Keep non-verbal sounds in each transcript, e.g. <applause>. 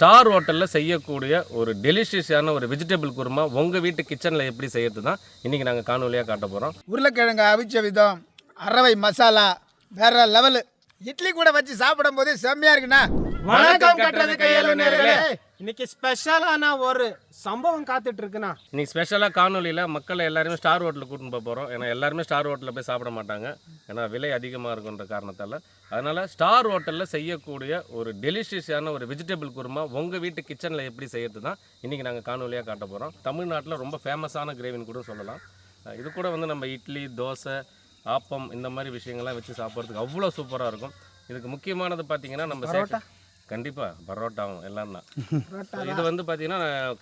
Star ஹோட்டலில் செய்யக்கூடிய ஒரு டெலிஷியஸான ஒரு வெஜிடபிள் குருமா உங்கள் வீட்டு கிச்சனில் எப்படி செய்யறது தான் இன்றைக்கி நாங்கள் காணொலியாக காட்ட போகிறோம் உருளைக்கிழங்கு அவிச்ச விதம் அரவை மசாலா வேற லெவலு இட்லி கூட வச்சு சாப்பிடும் போது செம்மையா இருக்குண்ணா. வணக்கம் கட்டுறது கையளவு நேரங்களே இன்னைக்கு ஸ்பெஷலான ஒரு சம்பவம் காத்துட்டு இருக்குண்ணா இன்னைக்கு ஸ்பெஷலாக காணொலியில் மக்களை எல்லாருமே ஸ்டார் ஹோட்டலுக்கு கூட்டின்னு போக போகிறோம் ஏன்னா எல்லாருமே ஸ்டார் ஹோட்டலில் போய் சாப்பிட மாட்டாங்க. ஏன்னா விலை அதிகமாக இருக்குன்ற காரணத்தால். அதனால் ஸ்டார் ஹோட்டலில் செய்யக்கூடிய ஒரு டெலிஷியஸான ஒரு வெஜிடபிள் குருமா உங்கள் வீட்டு கிச்சனில் எப்படி செய்யறது தான் இன்றைக்கி நாங்கள் காணொலியாக காட்ட போகிறோம் தமிழ்நாட்டில் ரொம்ப ஃபேமஸான கிரேவின்னு கூட சொல்லலாம். இது கூட வந்து நம்ம இட்லி தோசை ஆப்பம் இந்த மாதிரி விஷயங்கள்லாம் வச்சு சாப்பிட்றதுக்கு அவ்வளோ சூப்பராக இருக்கும். இதுக்கு முக்கியமானது பார்த்தீங்கன்னா நம்ம கண்டிப்பாக பரோட்டாவும் எல்லாம் தான் இது வந்து பார்த்தீங்கன்னா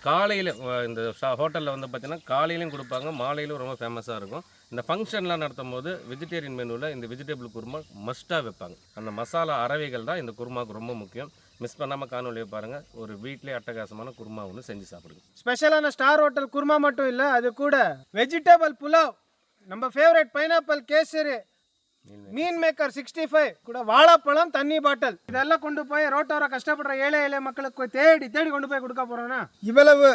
காலையில் இந்த ஹோட்டலில் வந்து பார்த்தீங்கன்னா காலையிலையும் கொடுப்பாங்க மாலையிலும் ரொம்ப ஃபேமஸாக இருக்கும். இந்த ஃபங்க்ஷன்லாம் நடத்தும் போது வெஜிடேரியன் மெனுவில் இந்த வெஜிடபிள் குருமா மஸ்ட்டாக வைப்பாங்க. அந்த மசாலா அரவைகள் தான் இந்த குருமாவுக்கு ரொம்ப முக்கியம். மிஸ் பண்ணாமல் காணொலியை பாருங்கள் ஒரு வீட்டிலே அட்டகாசமான குருமா ஒன்று செஞ்சு சாப்பிடுங்க. ஸ்பெஷலான ஸ்டார் ஹோட்டல் குருமா மட்டும் இல்லை அது கூட வெஜிடபிள் புலாவ். நம்ம favourite pineapple kesari meal maker sixty five கூட வாழைப்பழம் தண்ணி பாட்டில். இதெல்லாம் கொண்டு போய் ரோட்டோர கஷ்டப்படுற ஏழை ஏழை மக்களுக்கு தேடி தேடி கொண்டு போய் கொடுக்க போறோம்னா? இவ்வளவு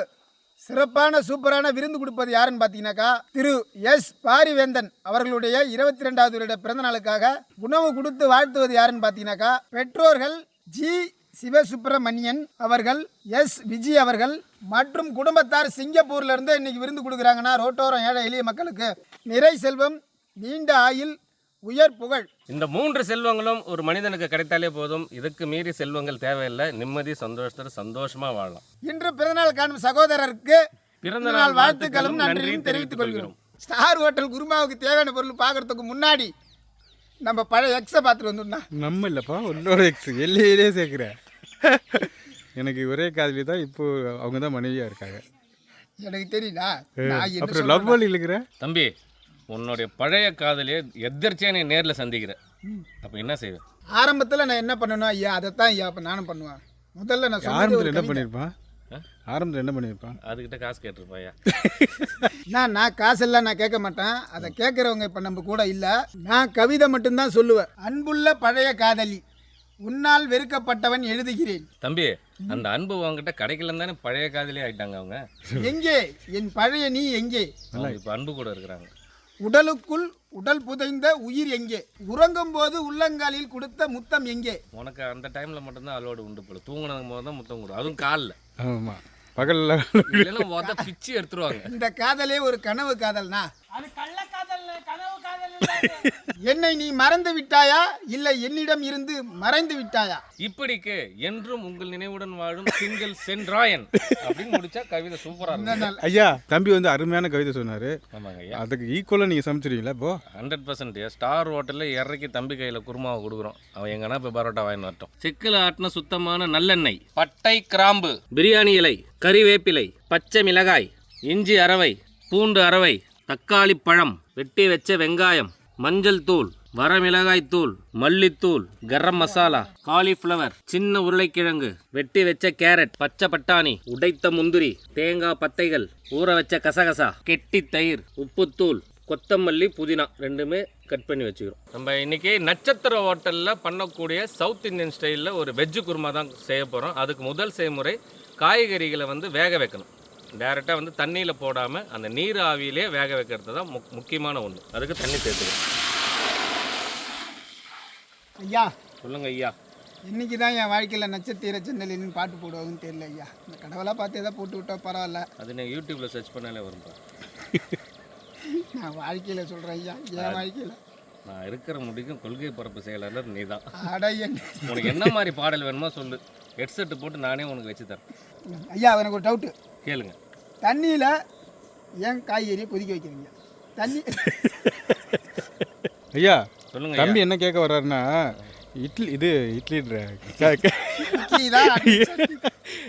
சிறப்பான சூப்பரான விருந்து கொடுப்பது யாருன்னு பார்த்தீங்கன்னாக்கா திரு எஸ் பாரிவேந்தன் அவர்களுடைய இருபத்தி ரெண்டாவது வருட பிறந்த நாளுக்காக உணவு கொடுத்து வாழ்த்துவது யாருன்னு பார்த்தீங்கன்னாக்கா பெற்றோர்கள் ஜி சிவசுப்பிரமணியன் அவர்கள் எஸ் விஜி அவர்கள் மற்றும் குடும்பத்தார் சிங்கப்பூர்ல இருந்து இன்னைக்கு விருந்து கொடுக்குறாங்கன்னா ரோட்டோரம் ஏழை எளிய மக்களுக்கு நிறை செல்வம் நீண்ட ஆயுள் உயர் புகழ். இந்த மூன்று செல்வங்களும் ஒரு மனிதனுக்கு கிடைத்தாலே போதும். இதுக்கு மீறி செல்வங்கள் தேவையில்லை. நிம்மதி சந்தோஷத்தோட சந்தோஷமாக வாழலாம். இன்று பிறந்தநாள் காணும் சகோதரருக்கு பிறந்த நாள் நாள் வாழ்த்துக்களும் நன்றியும் தெரிவித்துக் கொள்கிறோம். ஸ்டார் ஹோட்டல் குருமாவுக்கு தேவையான பொருள் பார்க்கறதுக்கு முன்னாடி நம்ம பழைய எக்ஸை பார்த்துட்டு வந்துடணும் நம்ம இல்லைப்பா உன்னோட எக்ஸ் எல்லையிலே சேர்க்குற. எனக்கு ஒரே காதலி தான் இப்போ அவங்க தான் மனைவியாக இருக்காங்க. எனக்கு என்ன அப்புறம் லவ் பண்ணி இருக்கிற? தம்பி உன்னுடைய பழைய காதலியை எதிர்ச்சியாக நீ நேரில் சந்திக்கிற. அப்போ என்ன செய்வேன் ஆரம்பத்தில் நான் என்ன பண்ணணும் ஐயா அதைத்தான் ஐயா அப்போ நானும் பண்ணுவேன். முதல்ல நான் ஆரம்பத்தில் என்ன கவிதை. பண்ணியிருப்பான் ஆரம்பத்தில் என்ன பண்ணியிருப்பான் அதுக்கிட்ட காசு கேட்டிருப்பாயா <laughs> நான் நான் காசெல்லாம் நான் கேட்க மாட்டேன். அதை கேட்குறவங்க இப்போ நம்ம கூட இல்லை. நான் கவிதை மட்டும்தான் சொல்லுவேன். அன்புள்ள பழைய காதலி உன்னால் வெறுக்கப்பட்டவன் எழுதுகிறேன். தம்பி அந்த அன்பு உங்ககிட்ட கிடைக்கலன்னு தானே பழைய காதலே ஆயிட்டாங்க அவங்க? எங்கே? என் பழைய நீ எங்கே? இப்போ அன்பு கூட இருக்கிறாங்க. உடலுக்குள் உடல் புதைந்த உயிர் எங்கே? உறங்கும் போது உள்ளங்காலில் கொடுத்த முத்தம் எங்கே? உனக்கு அந்த டைமில் மட்டும்தான் அலோடு உண்டு போல. தூங்கினது போது தான் முத்தம் கொடு. அதுவும் காலில். ஆமாம் பகலில் இல்லைன்னா மொத்த பிச்சு எடுத்துருவாங்க. இந்த காதலே ஒரு கனவு காதல்னா? அது கள்ள என்னை நீ மறந்து விட்டாயா? இல்லை என்னிடம் இருந்து மறைந்து விட்டாயா? இப்படிக்கு என்றும் உங்கள் நினைவுடன் வாழும் சிங்கிள் சென்றாயன் அப்படின்னு முடிச்சா கவிதை சூப்பராக இருக்கும் ஐயா தம்பி வந்து அருமையான கவிதை சொன்னார். ஆமாங்க ஐயா. அதுக்கு ஈக்குவலாக நீங்கள் சமைச்சிருவீங்களா இப்போ? ஹண்ட்ரட் பர்சன்ட் ஸ்டார் ஹோட்டலில் இறக்கி தம்பி கையில் குருமாவை கொடுக்குறோம். அவன் எங்கன்னா இப்போ பரோட்டா வாங்கி வரட்டும். சிக்கல் ஆட்டின சுத்தமான நல்லெண்ணெய் பட்டை கிராம்பு பிரியாணி இலை கறிவேப்பிலை பச்சை மிளகாய் இஞ்சி அரவை பூண்டு அரவை தக்காளி பழம் வெட்டி வச்ச வெங்காயம் மஞ்சள் தூள் வரமிளகாய் தூள் மல்லித்தூள் கரம் மசாலா காலிஃப்ளவர் சின்ன உருளைக்கிழங்கு வெட்டி வச்ச கேரட் பச்சை பட்டாணி உடைத்த முந்திரி தேங்காய் பத்தைகள் ஊற வச்ச கசகசா கெட்டி தயிர் உப்புத்தூள் கொத்தமல்லி புதினா ரெண்டுமே கட் பண்ணி வச்சுக்கிறோம். நம்ம இன்னைக்கு நட்சத்திர ஹோட்டலில் பண்ணக்கூடிய சவுத் இந்தியன் ஸ்டைலில் ஒரு வெஜ்ஜு குருமா தான் செய்ய போகிறோம் அதுக்கு முதல் செய்முறை காய்கறிகளை வந்து வேக வைக்கணும். டேரெக்டாக வந்து தண்ணியில் போடாமல் அந்த நீர் ஆவியிலே வேக வைக்கிறது தான் முக் முக்கியமான ஒன்று அதுக்கு தண்ணி சேர்த்துக்கணும். ஐயா. சொல்லுங்க ஐயா. இன்னைக்கு தான் என் வாழ்க்கையில் நட்சத்திர சென்னலின்னு பாட்டு போடுவாங்கன்னு தெரியல ஐயா. இந்த கடவுளாக பார்த்து எதாவது போட்டு விட்டா பரவாயில்ல. அது நீங்கள் யூடியூப்பில் சர்ச் பண்ணாலே வரும்பா நான் வாழ்க்கையில் சொல்கிறேன் ஐயா. என் வாழ்க்கையில். நான் இருக்கிற முடிக்கும் கொள்கை பரப்பு செயலாளர் நீ தான் உனக்கு என்ன மாதிரி பாடல் வேணுமோ சொல்லு. ஹெட்செட்டு போட்டு நானே உனக்கு வச்சு தரேன். ஐயா எனக்கு ஒரு டவுட்டு கேளுங்க. தண்ணியில் ஏன் காய்கறியை கொதிக்க வைக்கிறீங்க. தண்ணி <laughs> ஐயா சொல்லுங்க தம்பி என்ன கேட்க வர்றாருன்னா இட்லி இது இட்லின்ற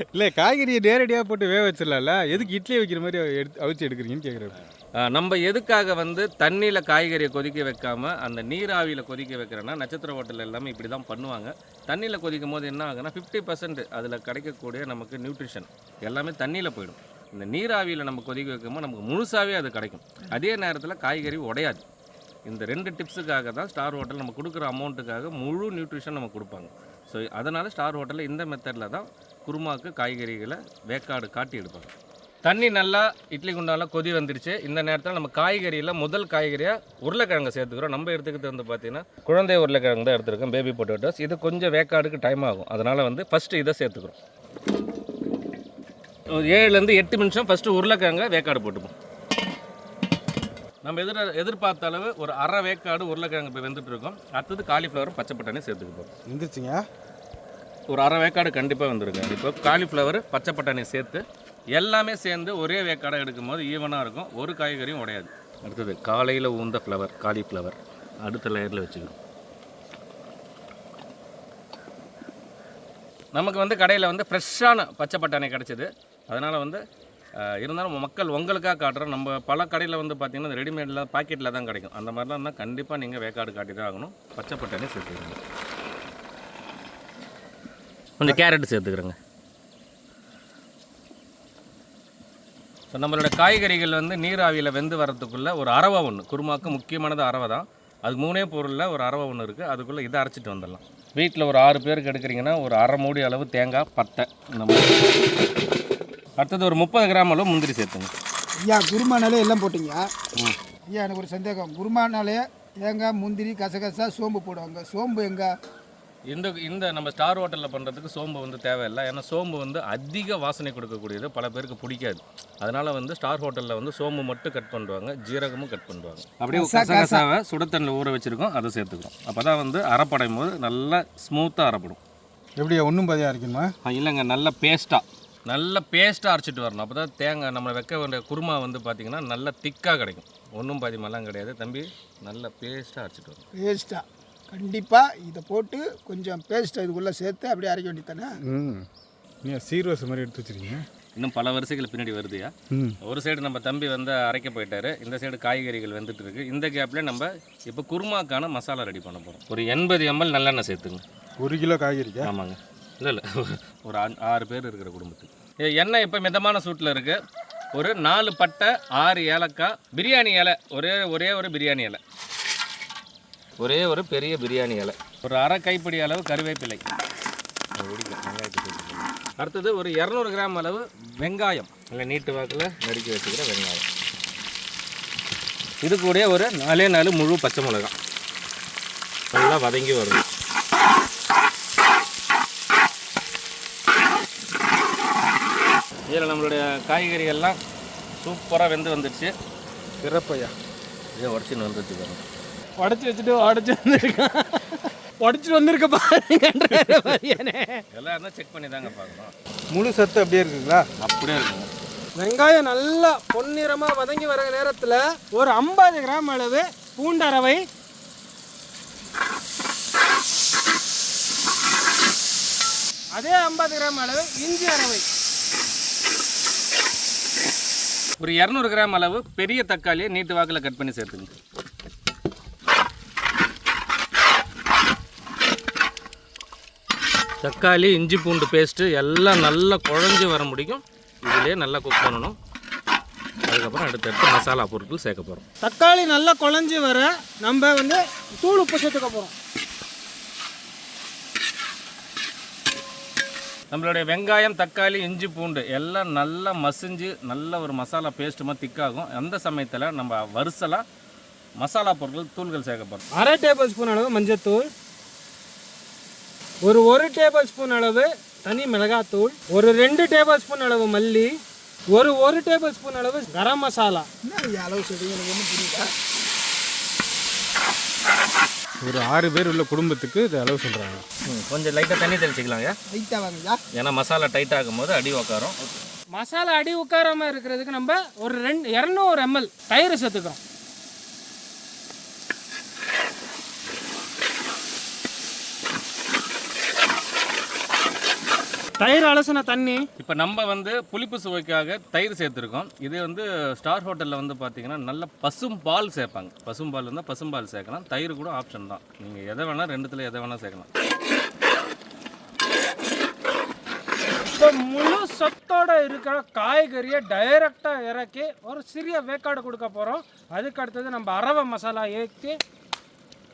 இல்லை <laughs> காய்கறியை நேரடியாக போட்டு வேக வச்சிடலாம்ல எதுக்கு இட்லி வைக்கிற மாதிரி எடுத்து அவிச்சு எடுக்கிறீங்கன்னு கேட்குறாரு ஆ, நம்ம எதுக்காக வந்து தண்ணியில் காய்கறியை கொதிக்க வைக்காம அந்த நீராவியில் கொதிக்க வைக்கிறோன்னா நட்சத்திர ஹோட்டல் எல்லாமே இப்படி தான் பண்ணுவாங்க. தண்ணியில் கொதிக்கும் போது என்ன ஆகுன்னா ஃபிஃப்டி பர்சன்ட் அதில் கிடைக்கக்கூடிய நமக்கு நியூட்ரிஷன் எல்லாமே தண்ணியில் போயிடும். இந்த நீராவியில் நம்ம கொதிக்க வைக்கும்போது நமக்கு முழுசாகவே அது கிடைக்கும். அதே நேரத்தில் காய்கறி உடையாது. இந்த ரெண்டு டிப்ஸுக்காக தான் ஸ்டார் ஹோட்டல் நம்ம கொடுக்குற அமௌண்ட்டுக்காக முழு நியூட்ரிஷன் நம்ம கொடுப்பாங்க. ஸோ அதனால் ஸ்டார் ஹோட்டலில் இந்த மெத்தடில் தான் குருமாவுக்கு காய்கறிகளை வேக்காடு காட்டி எடுப்பாங்க. தண்ணி நல்லா இட்லி குண்டாலாம் கொதி வந்துருச்சு. இந்த நேரத்தில் நம்ம காய்கறியில் முதல் காய்கறியாக உருளைக்கிழங்கு சேர்த்துக்கிறோம். நம்ம எடுத்துக்கிட்டு வந்து பார்த்தீங்கன்னா குழந்தை உருளைக்கிழங்கு தான் எடுத்துருக்கோம். பேபி பொட்டேட்டோஸ் இது கொஞ்சம் வேக்காடுக்கு டைம் ஆகும். அதனால் வந்து ஃபஸ்ட்டு இதை சேர்த்துக்கிறோம். ஏழுலேருந்து எட்டு நிமிஷம் ஃபஸ்ட்டு உருளைக்கிழங்க வேக்காடு போட்டுப்போம். நம்ம எதிர எதிர்பார்த்த அளவு ஒரு அரை வேக்காடு உருளைக்கிழங்கு இப்போ வெந்துட்டு இருக்கோம் அடுத்தது காலிஃப்ளவர் பச்சை பட்டாணி சேர்த்துக்க போகிறோம் வந்துருச்சுங்க ஒரு அரை வேக்காடு கண்டிப்பாக வந்துருங்க. இப்போ காலிஃப்ளவர் பச்சை பட்டாணி சேர்த்து எல்லாமே சேர்ந்து ஒரே வேக்காடை எடுக்கும் போது ஈவனாக இருக்கும். ஒரு காய்கறியும் உடையாது. அடுத்தது காலையில் ஊந்த ஃப்ளவர் காலிஃப்ளவர் அடுத்த லேயரில் வச்சுக்கணும். நமக்கு வந்து கடையில் வந்து ஃப்ரெஷ்ஷான பச்சை பட்டாணி கிடச்சிது. அதனால் வந்து இருந்தாலும் மக்கள் உங்களுக்காக காட்டுறோம் நம்ம பல கடையில் வந்து பார்த்திங்கன்னா ரெடிமேடில் பாக்கெட்டில் தான் கிடைக்கும். அந்த மாதிரிலாம் இருந்தால் கண்டிப்பாக நீங்கள் வேக்காடு காட்டி தான் ஆகணும். பச்சை பட்டாணி சேர்த்துக்கணும் கொஞ்சம் கேரட் சேர்த்துக்கிறோங்க. ஸோ நம்மளோட காய்கறிகள் வந்து நீராவியில் வெந்து வரத்துக்குள்ளே ஒரு அரவை ஒன்று குருமாக்கு முக்கியமானது அரவை தான். அது மூணே பொருளில் ஒரு அரவை ஒன்று இருக்குது அதுக்குள்ளே இதை அரைச்சிட்டு வந்துடலாம். வீட்டில் ஒரு ஆறு பேருக்கு எடுக்கிறீங்கன்னா ஒரு அரை மூடி அளவு தேங்காய் பட்டை இந்த மாதிரி. அடுத்தது ஒரு முப்பது கிராம் அளவு முந்திரி சேர்த்துங்க. ஐயா குருமானாலே எல்லாம் போட்டீங்க. ஐயா எனக்கு ஒரு சந்தேகம். குருமானாலே தேங்காய் முந்திரி கசகசா சோம்பு போடுவாங்க. சோம்பு எங்க? இந்த இந்த நம்ம ஸ்டார் ஹோட்டலில் பண்ணுறதுக்கு சோம்பு வந்து தேவையில்லை. ஏன்னா சோம்பு வந்து அதிக வாசனை கொடுக்கக்கூடியது. பல பேருக்கு பிடிக்காது. அதனால் வந்து ஸ்டார் ஹோட்டலில் வந்து சோம்பு மட்டும் கட் பண்ணுவாங்க. ஜீரகமும் கட் பண்ணுவாங்க. அப்படியே கசகசாவை சுடத்தண்ணில் ஊற வச்சுருக்கோம். அதை சேர்த்துக்கிறோம். அப்போ தான் வந்து அரைப்படையும் போது நல்லா ஸ்மூத்தாக அரைப்படும். எப்படியா ஒன்றும் பதியாக இருக்குமா இல்லைங்க. நல்ல பேஸ்ட்டாக நல்ல பேஸ்ட்டாக அரைச்சிட்டு வரணும். அப்போ தான் தேங்காய் நம்ம வைக்க வேண்டிய குருமா வந்து பார்த்திங்கன்னா நல்ல திக்காக கிடைக்கும். ஒன்றும் பாதிமெல்லாம் கிடையாது. தம்பி நல்ல பேஸ்ட்டாக அரைச்சிட்டு வரணும். பேஸ்ட்டாக கண்டிப்பாக இதை போட்டு கொஞ்சம் பேஸ்ட்டை இதுக்குள்ளே சேர்த்து அப்படியே அரைக்க வேண்டியதானே ம். நீ சீர்வரிசை மாதிரி எடுத்து வச்சிருக்கீங்க. இன்னும் பல வருஷங்கள் பின்னாடி வருதுயா? ம். ஒரு சைடு நம்ம தம்பி வந்து அரைக்க போயிட்டாரு. இந்த சைடு காய்கறிகள் வந்துட்டு இருக்கு. இந்த கேப்ல நம்ம இப்போ குருமாக்கான மசாலா ரெடி பண்ண போகிறோம் ஒரு எண்பது எம்எல் நல்லெண்ணெய் சேர்த்துங்க. ஒரு கிலோ காய்கறிக்கா? ஆமாங்க. இல்லை இல்லை. ஒரு ஆறு பேர் இருக்கிற குடும்பத்துக்கு. எண்ணெய் இப்போ மிதமான சூட்டில் இருக்கு. ஒரு நாலு பட்டை ஆறு ஏலக்காய் பிரியாணி இலை. ஒரே ஒரே ஒரு பிரியாணி இலை. ஒரே ஒரு பெரிய பிரியாணி இலை. ஒரு அரை கைப்பிடி அளவு கருவேப்பிலை. அடுத்தது ஒரு இரநூறு கிராம் அளவு வெங்காயம். இல்லை நீட்டு வாக்கில் நறுக்கி வச்சுக்கிற வெங்காயம். இது கூட ஒரு நாலே நாலு முழு பச்சை மிளகாய். நல்லா வதங்கி வரணும் இதில் நம்மளுடைய காய்கறிகள்லாம் சூப்பராக வெந்து வந்துடுச்சு. சிறப்பையா? இதே உடச்சின்னு வந்துடுச்சு பாருங்க. உடச்சி வச்சுட்டு உடச்சி வந்திருக்கான் உடச்சிட்டு வந்திருக்க பாருங்கன்ற எல்லாம் இருந்தால் செக் பண்ணி தாங்க பார்க்கணும். முழு சத்து அப்படியே இருக்குங்களா? அப்படியே இருக்குங்க. வெங்காயம் நல்லா பொன்னிறமாக வதங்கி வர நேரத்தில் ஒரு ஐம்பது கிராம் அளவு பூண்டரவை. அதே ஐம்பது கிராம் அளவு இஞ்சி அரவை. ஒரு இரநூறு கிராம் அளவு பெரிய தக்காளியை நீட்டு வாக்கில் கட் பண்ணி சேர்த்துங்க. தக்காளி இஞ்சி பூண்டு பேஸ்ட்டு எல்லாம் நல்லா குழஞ்சி வர முடியும். இதிலே நல்லா குக் பண்ணணும். அதுக்கப்புறம் அடுத்தடுத்து மசாலா பொருட்கள் சேர்க்க போகிறோம் தக்காளி நல்லா குழஞ்சி வர நம்ம வந்து தூள் உப்பு சேர்த்துக்க போகிறோம் நம்மளுடைய வெங்காயம் தக்காளி இஞ்சி பூண்டு எல்லாம் நல்லா மசிஞ்சு நல்ல ஒரு மசாலா பேஸ்ட் மாதிரி திக்காகும் அந்த சமயத்தில் நம்ம வரிசலாக மசாலா பொருட்கள் தூள்கள் சேர்க்க போகிறோம் அரை டேபிள் ஸ்பூன் அளவு மஞ்சத்தூள் ஒரு ஒரு டேபிள் ஸ்பூன் அளவு தனி மிளகாத்தூள் ஒரு ரெண்டு டேபிள் ஸ்பூன் அளவு மல்லி ஒரு ஒரு டேபிள் ஸ்பூன் அளவு கரம் மசாலா. அளவு சொல்றீங்க? எனக்கு ஒன்றும் புரியல. ஒரு ஆறு பேர் உள்ள குடும்பத்துக்கு இது அளவு சொல்கிறாங்க கொஞ்சம் லைட்டாக தண்ணி தெளிச்சிக்கலாங்க. லைட்டாக வாங்கய்யா ஏன்னா மசாலா டைட் ஆகும் போது அடி உக்காரும். மசாலா அடி உட்காராம இருக்கிறதுக்கு நம்ம ஒரு ரெண்டு இரநூறு எம்எல் தயிர் சேர்த்துக்கிறோம். தயிர் அலசின தண்ணி. இப்போ நம்ம வந்து புளிப்பு சுவைக்காக தயிர் சேர்த்துருக்கோம். இது வந்து ஸ்டார் ஹோட்டலில் வந்து பார்த்தீங்கன்னா நல்ல பசும் பால் சேர்ப்பாங்க. பசும் பால் இருந்தால் பசும்பால் சேர்க்கலாம். தயிர் கூட ஆப்ஷன் தான். நீங்கள் எதை வேணால் ரெண்டுத்தில் எதை வேணால் சேர்க்கலாம். இப்போ முழு சத்தோட இருக்கிற காய்கறியை டைரெக்டாக இறக்கி ஒரு சிறிய வேக்காடு கொடுக்க போகிறோம் அதுக்கு அடுத்தது நம்ம அரவை மசாலா ஏற்றி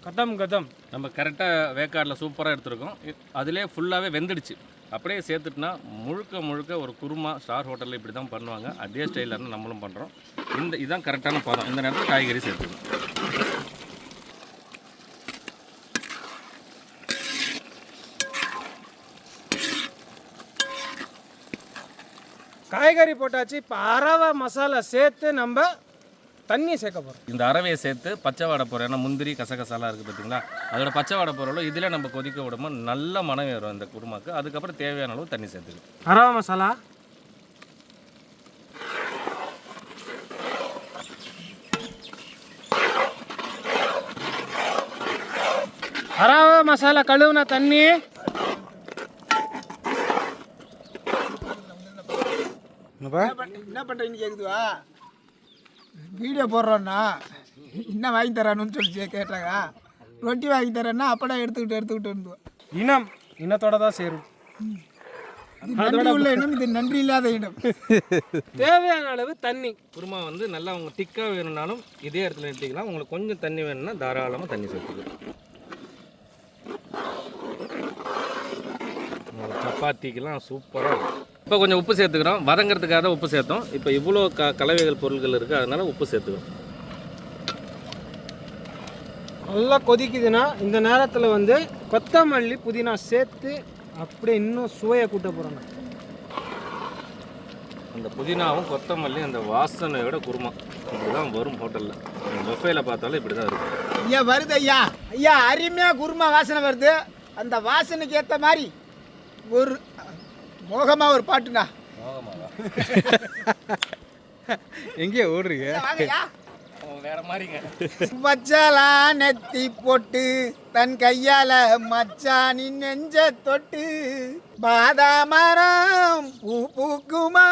கதம் கதம். நம்ம கரெக்டாக வேக்காடில் சூப்பராக எடுத்திருக்கோம். அதிலே ஃபுல்லாகவே வெந்துடுச்சு. அப்படியே சேர்த்துட்டுனா முழுக்க முழுக்க ஒரு குருமா ஸ்டார் ஹோட்டலில் இப்படி தான் பண்ணுவாங்க. அதே ஸ்டைலில் இருந்து நம்மளும் பண்ணுறோம் இந்த இதுதான் கரெக்டான பதம் இந்த நேரத்தில் காய்கறி சேர்த்துக்கணும். காய்கறி போட்டாச்சு. இப்போ அரவை மசாலா சேர்த்து நம்ம தண்ணி சேர்க்க போகிறோம் இந்த அரவையை சேர்த்து பச்சை வாடை போகிறோம் ஏன்னா முந்திரி கசகசாலாம் இருக்குது பார்த்தீங்களா அதோட பச்சை வாடை போகிறோம் இதில் நம்ம கொதிக்க விடும்போது நல்ல மனம் வரும் இந்த குருமாக்கு. அதுக்கப்புறம் தேவையான அளவு தண்ணி சேர்த்துக்கணும் அரவை மசாலா? அரவை மசாலா கழுவுன தண்ணி. என்ன பண்ணுறீங்கன்னு கேட்குதுவா வீடியோ போடுறோன்னா என்ன வாங்கி தரானுன்னு சொல்லி கேட்டாங்க ரொட்டி வாங்கி தரேன்னா அப்படா எடுத்துக்கிட்டு எடுத்துக்கிட்டு இருந்தோம் இனம் இனத்தோட தான் சேரும். நன்றி உள்ள இனம் இது நன்றி இல்லாத இனம். தேவையான அளவு தண்ணி. குருமா வந்து நல்லா உங்களுக்கு திக்காக வேணும்னாலும் இதே இடத்துல நிறுத்திக்கலாம் உங்களுக்கு கொஞ்சம் தண்ணி வேணும்னா தாராளமாக தண்ணி சேர்த்துக்கலாம். சப்பாத்திக்கெல்லாம் சூப்பராக இருக்கும் இப்போ கொஞ்சம் உப்பு சேர்த்துக்கிறோம். வதங்கிறதுக்காக தான் உப்பு சேர்த்தோம். இப்போ இவ்வளோ க கலவைகள் பொருட்கள் இருக்குது அதனால உப்பு சேர்த்துக்கிறோம். நல்லா கொதிக்குதுன்னா இந்த நேரத்தில் வந்து கொத்தமல்லி புதினா சேர்த்து அப்படியே இன்னும் சுவையை கூட்ட போகிறோம் அந்த புதினாவும் கொத்தமல்லி அந்த வாசனையோட குருமா. இப்படி தான் வரும் ஹோட்டலில். பஃபேல பார்த்தாலும் இப்படி தான் இருக்கும். ஐயா வருது ஐயா. ஐயா அருமையாக குருமா வாசனை வருது. அந்த வாசனைக்கு ஏற்ற மாதிரி ஒரு மோகமாக ஒரு பாட்டுண்ணா. <laughs> எங்கேயா ஓடுறீங்க. வேற மாதிரிங்க. வச்சலா நெத்தி போட்டு தன் கையால மச்சானின் நெஞ்ச தொட்டு பாதாமரம் பூ பூக்குமா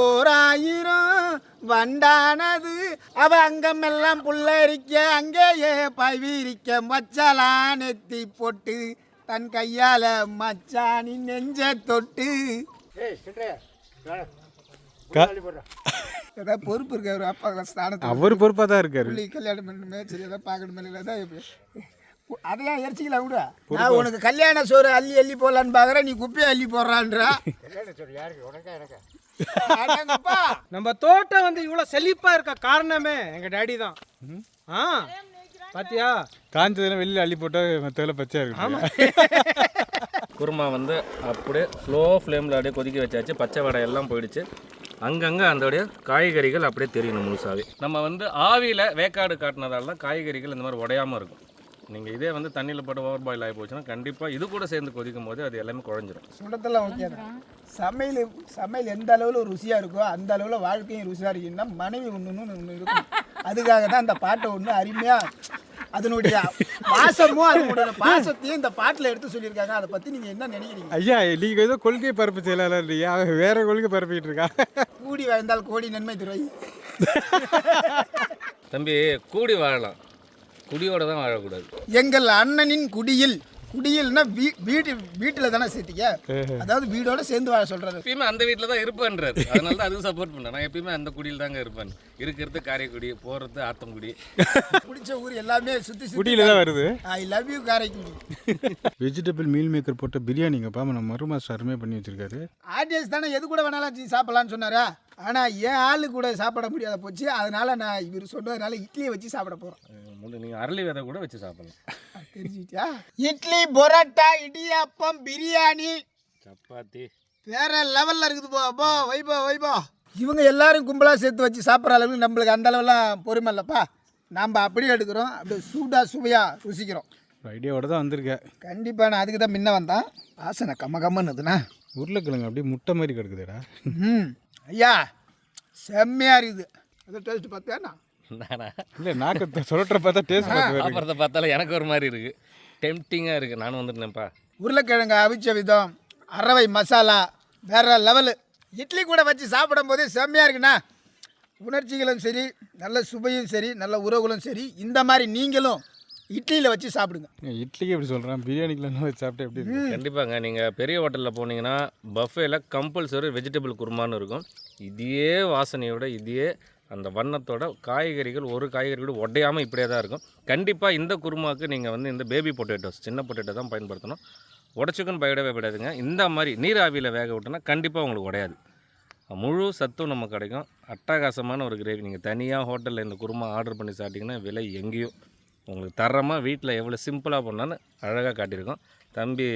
ஓராயிரம் வண்டானது. அவ அங்கமெல்லாம் புல்லரிக்க அங்கேயே பவிரிக்க மச்சலா நெத்தி போட்டு தன் கையால மச்சானின் நெஞ்ச தொட்டு. ஏதாவது பொறுப்பு இருக்கு அவர் அப்பா ஸ்தானத்தில் அவர் பொறுப்பாக தான் இருக்காரு. பிள்ளை கல்யாணம் பண்ணணுமே சரி எதாவது பார்க்கணுமே இப்போ அதையும் எரிச்சிக்கலாம் கூட நான் உனக்கு கல்யாண சோறு அள்ளி அள்ளி போடலான்னு பார்க்குறேன் நீ குப்பையை அள்ளி போடுறான்றா. நம்ம தோட்டம் வந்து இவ்வளோ செழிப்பாக இருக்க காரணமே எங்கள் டேடி தான். ஆ. பாத்தியா? காஞ்சதுல வெளியில் அள்ளி போட்டால் மற்றதில் பச்சையாக இருக்கு குருமா வந்து அப்படியே ஸ்லோ ஃப்ளேமில் அப்படியே கொதிக்க வச்சாச்சு. பச்சை வடை எல்லாம் போயிடுச்சு. அங்கங்கே அதோடைய காய்கறிகள் அப்படியே தெரியணும் முழுசாவே. நம்ம வந்து ஆவியில் வேக்காடு காட்டினதால தான் காய்கறிகள் இந்த மாதிரி உடையாமல் இருக்கும். நீங்கள் இதே வந்து தண்ணியில் போட்டு ஓவர் பாயில் ஆகி போச்சுன்னா கண்டிப்பாக இது கூட சேர்ந்து கொதிக்கும் போது அது எல்லாமே குழஞ்சிரும். சுடத்தெல்லாம் ஓகே தான். சமையல் சமையல் எந்த அளவில் ருசியாக இருக்கோ அந்த அளவில் வாழ்க்கையும் ருசியாக இருக்குன்னா மனைவி ஒன்றுன்னு ஒன்று இருக்கும். அதுக்காக தான் அந்த பாட்டை ஒன்று அருமையாக அதனுடைய பாசமும் அதனுடைய பாசத்தையும் இந்த பாட்டில் எடுத்து சொல்லியிருக்காங்க. அதை பற்றி நீங்கள் என்ன நினைக்கிறீங்க? ஐயா நீங்கள் ஏதோ கொள்கை பரப்பு செயலாளர் இல்லையா? வேற கொள்கை பரப்பிட்டு இருக்கா. கூடி வாழ்ந்தால் கோடி நன்மை துறை. தம்பி கூடி வாழலாம். குடியோட தான் வாழக்கூடாது. எங்கள் அண்ணனின் குடியில் குடியில்னா வீ வீட்டு வீட்டில் தானே சேர்த்திக்க அதாவது வீடோட சேர்ந்து வாழ சொல்கிறாரு எப்பயுமே அந்த வீட்டில் தான் இருப்பேன்றாரு. அதனால தான் அதுக்கு சப்போர்ட் பண்ணேன் நான் எப்பயுமே அந்த குடியில் தாங்க இருப்பேன். இருக்கிறது காரைக்குடி போகிறது ஆத்தங்குடி. பிடிச்ச ஊர் எல்லாமே சுற்றி குடியில் தான் வருது. I love you Karaikudi. Vegetable meal maker போட்ட பிரியாணிங்கப்பா நம்ம மருமாஸ்டர் அருமையாக பண்ணி வச்சிருக்காரு. ஆர்டிஎஸ் தானே எது கூட வேணாலும் வச்சு சாப்பிடலான்னு சொன்னாரா? ஆனால் என் ஆளு கூட சாப்பிட முடியாத போச்சு. அதனால நான் இவர் சொன்னதுனால இட்லியை வச்சு சாப்பிட போகிறோம் நீங்கள் அரளி விதை கூட வச்சு சாப்பிடலாம். தெரிஞ்சுக்கிட்டியா? இட்லி பரோட்டா இடியாப்பம் பிரியாணி. சப்பாத்தி. வேற லெவலில் இருக்குது போ போ வைபோ வைபோ. இவங்க எல்லாரும் கும்பலாக சேர்த்து வச்சு சாப்பிட்ற அளவுக்கு நம்மளுக்கு அந்த அளவுலாம் பொறுமை இல்லைப்பா. நாம் அப்படியே எடுக்கிறோம். அப்படியே சூடாக சுவையாக ருசிக்கிறோம். ஐடியாவோட தான் வந்திருக்கேன். கண்டிப்பாக நான் அதுக்கு தான் முன்ன வந்தேன். வாசனை கம்ம கம்மன்னுதுண்ணா உருளைக்கிழங்கு அப்படியே முட்டை மாதிரி கிடக்குதுடா. ம் ஐயா செம்மையாக இருக்குது. அதை டேஸ்ட் பார்த்தியாண்ணா நானா? இல்லை நாக்கு சொல்கிற பார்த்தா டேஸ்ட். சாப்பிட்றத பார்த்தாலும் எனக்கு ஒரு மாதிரி இருக்குது டெம்டிங்காக இருக்குது நானும் வந்துட்டேன்ப்பா. உருளைக்கிழங்கு அவிச்ச விதம் அரவை மசாலா வேற லெவலு இட்லி கூட வச்சு சாப்பிடும் போதே செம்மையாக இருக்குண்ணா. உணர்ச்சிகளும் சரி நல்ல சுவையும் சரி நல்ல உறவுகளும் சரி இந்த மாதிரி நீங்களும் இட்லியில் வச்சு சாப்பிடுங்க. இட்லிக்கு எப்படி சொல்கிறான் பிரியாணிக்குலாம் வச்சு சாப்பிட்டா எப்படி இருக்கு? கண்டிப்பாங்க. நீங்கள் பெரிய ஹோட்டலில் போனீங்கன்னா பஃபேல கம்பல்சரி வெஜிடபிள் குருமான்னு இருக்கும். இதே வாசனையோட இதே அந்த வண்ணத்தோட காய்கறிகள் ஒரு காய்கறிகளோட உடையாமல் இப்படியே தான் இருக்கும். கண்டிப்பாக இந்த குருமாவுக்கு நீங்கள் வந்து இந்த பேபி பொட்டேட்டோஸ் சின்ன பொட்டேட்டோ தான் பயன்படுத்தணும். உடச்சிக்குன்னு பயிடவே விடாதுங்க இந்த மாதிரி நீர் ஆவியில் வேக விட்டோன்னா கண்டிப்பாக உங்களுக்கு உடையாது. முழு சத்தும் நமக்கு கிடைக்கும். அட்டகாசமான ஒரு கிரேவி நீங்கள் தனியாக ஹோட்டலில் இந்த குருமா ஆர்டர் பண்ணி சாப்பிட்டிங்கன்னா விலை எங்கேயோ உங்களுக்கு தரமாக வீட்டில் எவ்வளோ சிம்பிளாக பண்ணான்னு அழகாக காட்டியிருக்கோம். தம்பி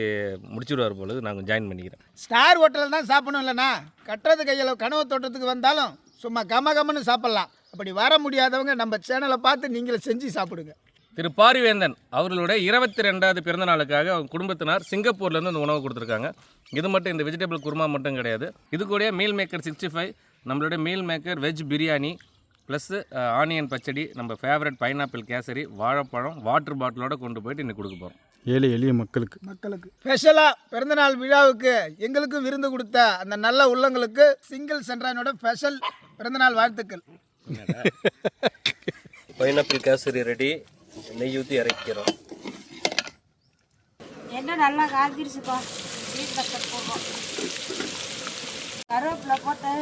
முடிச்சுடுவார் பொழுது நாங்கள் ஜாயின் பண்ணிக்கிறேன். ஸ்டார் ஹோட்டலில் தான் சாப்பிடணும் இல்லைண்ணா. கட்டுறது கையில் கனவு தோட்டத்துக்கு வந்தாலும் சும்மா கம கமன்னு சாப்பிட்லாம். அப்படி வர முடியாதவங்க நம்ம சேனலை பார்த்து நீங்களே செஞ்சு சாப்பிடுங்க. திரு பாரிவேந்தன் அவர்களுடைய இருபத்தி ரெண்டாவது பிறந்த நாளுக்காக அவங்க குடும்பத்தினர் சிங்கப்பூர்லேருந்து இந்த உணவு கொடுத்துருக்காங்க. இது மட்டும் இந்த வெஜிடபிள் குருமா மட்டும் கிடையாது. இது கூட மீல் மேக்கர் சிக்ஸ்டி ஃபைவ் நம்மளுடைய meal maker veg biryani plus onion pachadi நம்ம ஃபேவரட் பைனாப்பிள் கேசரி வாழைப்பழம் வாட்டர் பாட்டிலோட கொண்டு போயிட்டு இன்னைக்கு கொடுக்க போகிறோம் ஏழை எளிய மக்களுக்கு. மக்களுக்கு. ஸ்பெஷலாக பிறந்தநாள் விழாவுக்கு எங்களுக்கும் விருந்து கொடுத்த அந்த நல்ல உள்ளங்களுக்கு சிங்கிள் சென்ட்ரானோட ஸ்பெஷல் பிறந்தநாள் வாழ்த்துக்கள். Pineapple kesari ready. நெய் ஊற்றி இறக்கிறோம் என்ன நல்லா காய்ச்சிருச்சுப்பா மீட் பத்தர் போடுறோம் கருவேப்பிலை போட்டு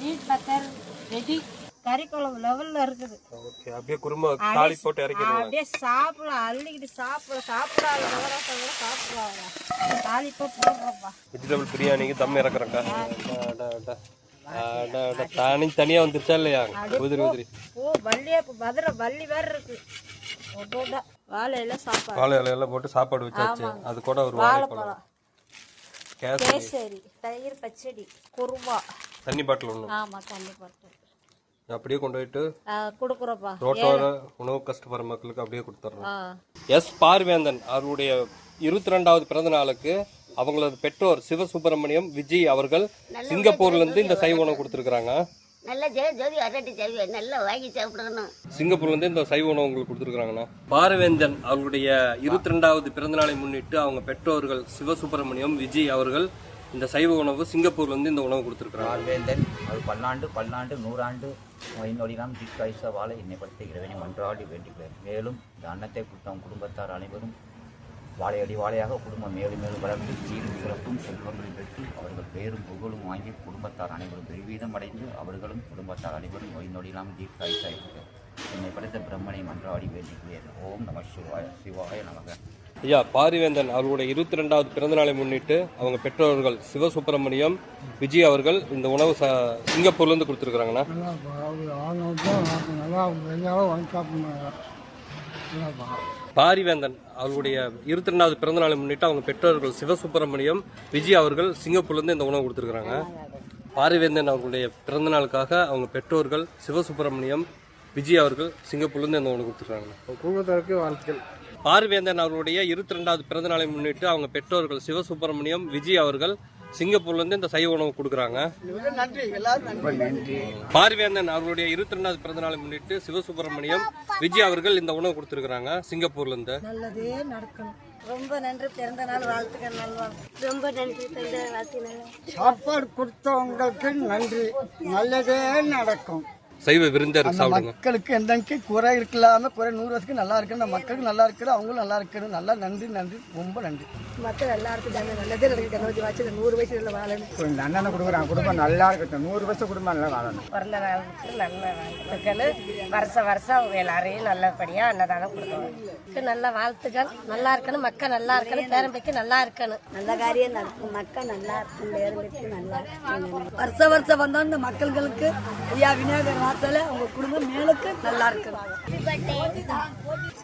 மீட் பத்தர் ரெடி கறி குழம்பு லெவலில் இருக்குது. ஓகே அப்படியே குருமா தாளி போட்டு அப்படியே சாப்பிடலாம். அள்ளிக்கிட்டு சாப்பிட சாப்பிடாத நவராசம் கூட சாப்பிடலாம். தாளிப்பா போடுறோம்ப்பா. வெஜிடபிள் பிரியாணிக்கு தம் இறக்குறேன்க்கா. தானி தனியாக வந்துருச்சா இல்லையா? உதிரி உதிரி. வாழை இலையெல்லாம் போட்டு சாப்பாடு வச்சாச்சு. அது கூட ஒரு வாழைப்பழம். கேசரி. தயிர் பச்சடி குருமா. தண்ணி பாட்டில் ஒன்று ஆமா தண்ணி போட்டு அப்படியே கொண்டு போயிட்டு கொடுக்குறோப்பா. ரோட்டோர உணவு கஷ்டப்படுற மக்களுக்கு அப்படியே கொடுத்துட்றோம் எஸ் பார்வேந்தன் அவருடைய இருபத்தி ரெண்டாவது பிறந்த நாளுக்கு அவங்களது பெற்றோர் சிவசுப்பிரமணியம் விஜய் அவர்கள் சிங்கப்பூர்ல இருந்து இந்த சைவ உணவு கொடுத்துருக்காங்க நல்லா ஜோதி அரட்டி ஜெவி நல்லா வாங்கி சாப்பிடணும். சிங்கப்பூர்ல இருந்து இந்த சைவ உணவு உங்களுக்கு கொடுத்துருக்காங்கண்ணா பார்வேந்தன் அவருடைய இருபத்தி ரெண்டாவது பிறந்த நாளை முன்னிட்டு அவங்க பெற்றோர்கள் சிவசுப்பிரமணியம் விஜய் அவர்கள் இந்த சைவ உணவு சிங்கப்பூர்ல இருந்து இந்த உணவு கொடுத்துருக்காங்க ஆழ்வேந்தன் அது பல்லாண்டு பல்லாண்டு நூறாண்டு ஐநொடிலாம் தீர்க்காயுச வாழ என்னை படுத்த இறைவனை மன்றாடி வேண்டிக்கிறேன் மேலும் இந்த அன்னத்தை கொடுத்த குடும்பத்தார் அனைவரும் வாழையடி வாழையாக குடும்பம் மேலும் மேலும் வளர்ந்து சீரும் சிறப்பும் செல்வங்களும் பெற்று அவர்கள் பேரும் புகழும் வாங்கி குடும்பத்தார் அனைவரும் பெருவீதம் அடைந்து அவர்களும் குடும்பத்தார் அனைவரும் நோய் நொடிலாம் தீர்க்காயுசா இருக்க என்னை படைத்த பிரம்மனை மன்றாடி வேண்டிக்கிறேன். ஓம் நம சிவாய சிவாய நமக. ஐயா பாரிவேந்தன் அவருடைய இருபத்தி ரெண்டாவது பிறந்த நாளை முன்னிட்டு அவங்க பெற்றோர்கள் சிவசுப்பிரமணியம் விஜய் அவர்கள் இந்த உணவு ச சிங்கப்பூர்ல இருந்து கொடுத்துருக்காங்கண்ணா பாரிவேந்தன் அவருடைய இருபத்தி ரெண்டாவது பிறந்த நாளை முன்னிட்டு அவங்க பெற்றோர்கள் சிவசுப்பிரமணியம் விஜய் அவர்கள் சிங்கப்பூர்ல இருந்து இந்த உணவு கொடுத்துருக்காங்க பாரிவேந்தன் அவர்களுடைய பிறந்த நாளுக்காக அவங்க பெற்றோர்கள் சிவசுப்பிரமணியம் விஜய் அவர்கள் சிங்கப்பூர்ல இருந்து இந்த உணவு கொடுத்துருக்காங்க குடும்பத்தாருக்கு வாழ்த்துக்கள். பார்வேந்தன் அவருடைய இருபத்தி ரெண்டாவது பிறந்த நாளை முன்னிட்டு அவங்க பெற்றோர்கள் சிவசுப்பிரமணியம் விஜய் அவர்கள் சிங்கப்பூர்ல இருந்து இந்த சைவ உணவு கொடுக்குறாங்க. நன்றி எல்லாரும் நன்றி பார்வேந்தன் அவருடைய இருபத்தி ரெண்டாவது பிறந்த நாளை முன்னிட்டு சிவசுப்பிரமணியம் விஜய் அவர்கள் இந்த உணவு கொடுத்துருக்காங்க சிங்கப்பூர்ல இருந்து. நல்லதே நடக்கணும். ரொம்ப நன்றி. பிறந்த நாள் வாழ்த்துக்கள் நல்வாழ்த்து ரொம்ப நன்றி. சாப்பாடு கொடுத்தவங்களுக்கு நன்றி. நல்லதே நடக்கும். சைவ விருந்தர் சாப்பிடுங்க. மக்களுக்கு எந்த குறை இருக்கலாம குறை நூறு வருஷத்துக்கு நல்லா இருக்கு நம்ம மக்களுக்கு நல்லா இருக்குது அவங்களும் நல்லா இருக்கணும் நல்லா நன்றி நன்றி ரொம்ப நன்றி. மக்கள் எல்லாருக்கும் தாங்க நல்லதே நடக்கு கணவதி வாட்சி நூறு வயசுல வாழணும். இந்த அண்ணனை கொடுக்குறான் குடும்பம் நல்லா இருக்கட்டும் நூறு வருஷம் குடும்பம் நல்லா வாழணும். பிறந்த நாளுக்கு நல்ல வாழ்த்துக்கள். வருஷம் வருஷம் எல்லாரையும் நல்லபடியாக அன்னதானம் கொடுக்கணும். நல்ல வாழ்த்துக்கள் நல்லா இருக்கணும் மக்கள் நல்லா இருக்கணும் பேரம்பைக்கு நல்லா இருக்கணும். நல்ல காரியம் நடக்கும் மக்கள் நல்லா இருக்கும் பேரம்பேத்தி நல்லா இருக்கும் வருஷம் வருஷம் வந்தோம் இந்த மக்கள்களுக்கு ஐயா விநாயகர் வாசல உங்க குடும்பம் மேலுக்கு நல்லா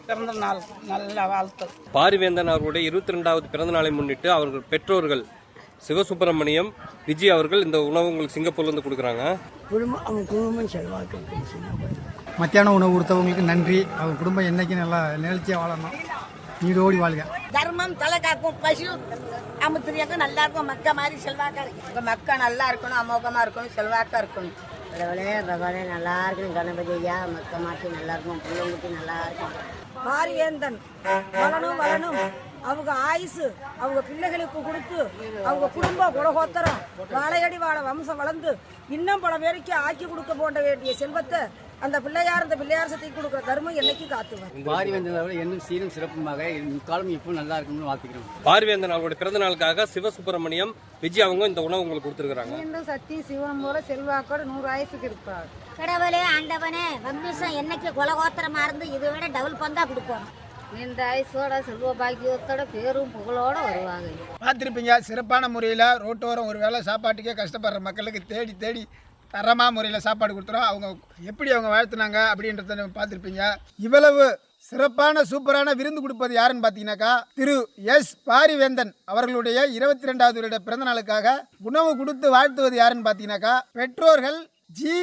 பிறந்த நாள் நல்ல வாழ்த்து. பாரிவேந்தன் அவருடைய இருபத்தி ரெண்டாவது பிறந்த நாளை முன்னிட்டு அவர்கள் பெற்றோர்கள் சிவசுப்பிரமணியம் விஜய் அவர்கள் இந்த உணவு உங்களுக்கு சிங்கப்பூர்ல இருந்து கொடுக்குறாங்க. குடும்பம் அவங்க குடும்பம் செல்வாக்கு மத்தியான உணவு கொடுத்தவங்களுக்கு நன்றி. அவங்க குடும்பம் என்னைக்கு நல்லா நிகழ்ச்சியாக வாழணும். நீடோடி வாழ்க. தர்மம் தலை காக்கும் பசு அமுத்திரியாக்க நல்லா இருக்கும். மக்க மாதிரி செல்வாக்கா இருக்கு. மக்கள் நல்லா இருக்கணும் அமோகமா இருக்கணும் செல்வாக்கா இருக்கணும். கடவுளே பகவானே நல்லா இருக்கணும். கணபதி ஐயா மக்க மாட்டி நல்லா இருக்கும் பிள்ளைங்குட்டி நல்லா இருக்கும் பாரியந்தன் வளனும் வளனும். அவங்க ஆயுசு அவங்க பிள்ளைகளுக்கு கொடுத்து அவங்க குடும்ப குலகோத்தரம் வாழையடி வாழ வம்சம் வளர்ந்து இன்னும் பல பேருக்கு ஆக்கி கொடுக்க போன்ற வேண்டிய செல்வத்தை அந்த பிள்ளையார் இந்த பிள்ளையார் சக்தி கொடுக்குற தர்மம் என்னைக்கு காத்துவார் வாரி வந்ததை இன்னும் சீரும் சிறப்புமாக காலம் இப்போ நல்லா இருக்கும்னு வாழ்த்துக்கிறோம். பாரிவேந்தன் அவருடைய பிறந்த நாளுக்காக சிவசுப்பிரமணியம் விஜய் அவங்க இந்த உணவு உங்களுக்கு கொடுத்துருக்காங்க மீண்டும் சக்தி சிவன் போல செல்வாக்கோட நூறு ஆயுசுக்கு இருப்பார். கடவுளே ஆண்டவனே வம்சம் என்னைக்கு குலகோத்திரமா இருந்து இதை விட டபுள் பங்கா கொடுக்கணும். நீண்ட ஆயுசோட செல்வ பாக்கியத்தோட பேரும் புகழோட வருவாங்க. பார்த்துருப்பீங்க சிறப்பான முறையில் ரோட்டோரம் ஒரு வேளை சாப்பாட்டுக்கே கஷ்டப்படுற மக்களுக்கு தேடி தேடி தரமாக முறையில் சாப்பாடு கொடுத்துறோம். அவங்க எப்படி அவங்க வாழ்த்துனாங்க அப்படின்றத பார்த்துருப்பீங்க. இவ்வளவு சிறப்பான சூப்பரான விருந்து கொடுப்பது யாருன்னு பார்த்தீங்கன்னாக்கா திரு எஸ் பாரிவேந்தன் அவர்களுடைய இருபத்தி ரெண்டாவது வருட பிறந்த நாளுக்காக உணவு கொடுத்து வாழ்த்துவது யாருன்னு பார்த்தீங்கன்னாக்கா பெற்றோர்கள் ஜி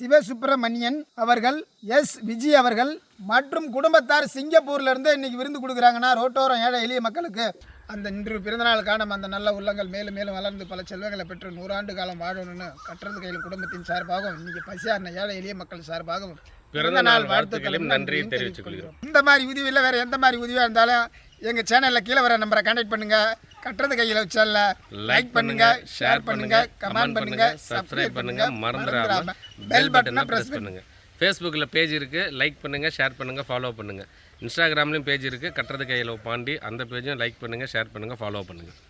சிவசுப்பிரமணியன் அவர்கள் எஸ். விஜி அவர்கள் மற்றும் குடும்பத்தார் சிங்கப்பூர்ல இருந்து இன்னைக்கு விருந்து கொடுக்குறாங்கன்னா ரோட்டோரம் ஏழை எளிய மக்களுக்கு. அந்த இன்று பிறந்தநாள் காணும் அந்த நல்ல உள்ளங்கள் மேலும் மேலும் வளர்ந்து பல செல்வங்களை பெற்று நூறாண்டு காலம் வாழணும்னு கட்டுறது கையில் குடும்பத்தின் சார்பாகவும் இன்னைக்கு பசியார்ன ஏழை எளிய மக்கள் சார்பாகவும் பிறந்த நாள் வாழ்த்துக்களையும் நன்றியும் தெரிவித்துக் கொள்கிறோம் இந்த மாதிரி உதவி இல்லை வேற எந்த மாதிரி உதவியாக இருந்தாலும் எங்கள் சேனலில் கீழே வர நம்பரை கான்டாக்ட் பண்ணுங்க. கட்டுறது கையில் வச்சால லைக் பண்ணுங்க ஷேர் பண்ணுங்க கமெண்ட் பண்ணுங்க சப்ஸ்கிரைப் பண்ணுங்க மறந்துடாம பெல் பட்டனை பிரஸ் பண்ணுங்க. ஃபேஸ்புக்கில் பேஜ் இருக்கு லைக் பண்ணுங்க ஷேர் பண்ணுங்க ஃபாலோ பண்ணுங்க. இன்ஸ்டாகிராம்லயும் பேஜ் இருக்கு கட்டுறது கையில் பாண்டி அந்த பேஜும் லைக் பண்ணுங்க ஷேர் பண்ணுங்க ஃபாலோ பண்ணுங்க.